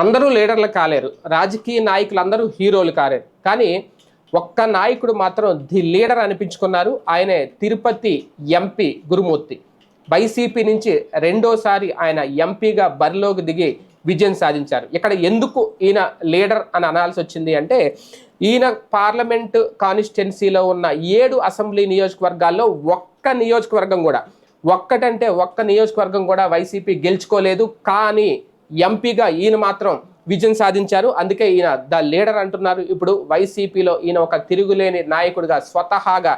అందరూ లీడర్లు కాలేరు. రాజకీయ నాయకులు అందరూ హీరోలు కాలేరు. కానీ ఒక్క నాయకుడు మాత్రం ది లీడర్ అనిపించుకున్నారు. ఆయనే తిరుపతి ఎంపీ గురుమూర్తి. వైసీపీ నుంచి రెండోసారి ఆయన ఎంపీగా బరిలోకి దిగి విజయం సాధించారు. ఇక్కడ ఎందుకు ఈయన లీడర్ అని అనాల్సి వచ్చింది అంటే ఈయన పార్లమెంటు కాన్స్టిట్యున్సీలో ఉన్న ఏడు అసెంబ్లీ నియోజకవర్గాల్లో ఒక్క నియోజకవర్గం కూడా ఒక్కటంటే ఒక్క నియోజకవర్గం కూడా వైసీపీ గెలుచుకోలేదు. కానీ ఎంపీగా ఈయన మాత్రం విజయం సాధించారు. అందుకే ఈయన ద లీడర్ అంటున్నారు. ఇప్పుడు వైసీపీలో ఈయన ఒక తిరుగులేని నాయకుడిగా స్వతహాగా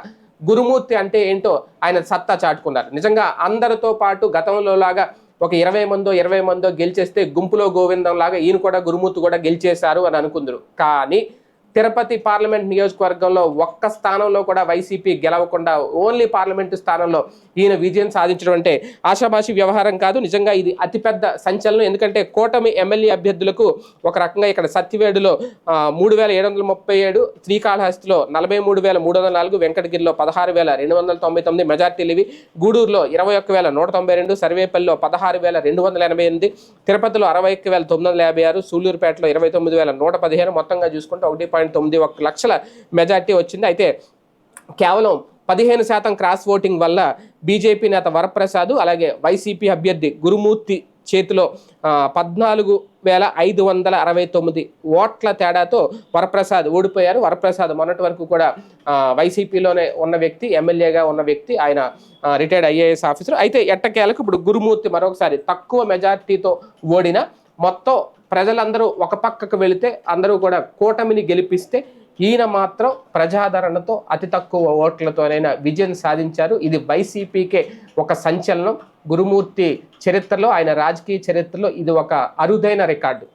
గురుమూర్తి అంటే ఏంటో ఆయన సత్తా చాటుకున్నారు. నిజంగా అందరితో పాటు గతంలో లాగా ఒక ఇరవై మందో ఇరవై మందో గెలిచేస్తే గుంపులో గోవిందం లాగా ఈయన కూడా గురుమూర్తి కూడా గెలిచేశారు అని అనుకుందరు. కానీ తిరుపతి పార్లమెంట్ నియోజకవర్గంలో ఒక్క స్థానంలో కూడా వైసీపీ గెలవకుండా ఓన్లీ పార్లమెంటు స్థానంలో ఈయన విజయం సాధించడం అంటే ఆశాభాషి వ్యవహారం కాదు. నిజంగా ఇది అతిపెద్ద సంచలనం. ఎందుకంటే కూటమి ఎమ్మెల్యే అభ్యర్థులకు ఒక రకంగా ఇక్కడ సత్యవేడులో మూడు వేల ఏడు వందల ముప్పై ఏడు శ్రీకాళహస్తిలో నలభై మూడు వేల మూడు వందల నాలుగు వెంకటగిరిలో పదహారు వేల రెండు వందల తొంభై తొమ్మిది మెజార్టీలు ఇవి గూడూరులో ఇరవై ఒక్క వేల నూట తొంభై రెండు సర్వేపల్లిలో పదహారు వేల రెండు వందల ఎనభై ఎనిమిది తిరుపతిలో అరవై ఒక్క వేల తొమ్మిది వందల యాభై ఆరు సూళ్ళూరుపేటలో ఇరవై తొమ్మిది వేల నూట పదిహేను మొత్తంగా చూసుకుంటే ఒకటి పాయింట్ తొమ్మిది ఒక లక్షల మెజార్టీ వచ్చింది. అయితే కేవలం పదిహేను శాతం క్రాస్ ఓటింగ్ వల్ల బీజేపీ నేత వరప్రసాద్ అలాగే వైసీపీ అభ్యర్థి గురుమూర్తి చేతిలో పద్నాలుగు వేల ఐదు వందల అరవై తొమ్మిది ఓట్ల తేడాతో వరప్రసాద్ ఓడిపోయారు. వరప్రసాద్ మొన్నటి వరకు కూడా వైసీపీలోనే ఉన్న వ్యక్తి ఎమ్మెల్యేగా ఉన్న వ్యక్తి. ఆయన రిటైర్డ్ ఐఏఎస్ ఆఫీసర్. అయితే ఎట్టకేలకు ఇప్పుడు గురుమూర్తి మరొకసారి తక్కువ మెజార్టీతో ఓడిన మొత్తం ప్రజలందరూ ఒక పక్కకు వెళితే అందరూ కూడా కూటమిని గెలిపిస్తే ఈయన మాత్రం ప్రజాదరణతో అతి తక్కువ ఓట్లతోనైనా విజయం సాధించారు. ఇది వైసీపీకే ఒక సంచలనం. గురుమూర్తి చరిత్రలో ఆయన రాజకీయ చరిత్రలో ఇది ఒక అరుదైన రికార్డు.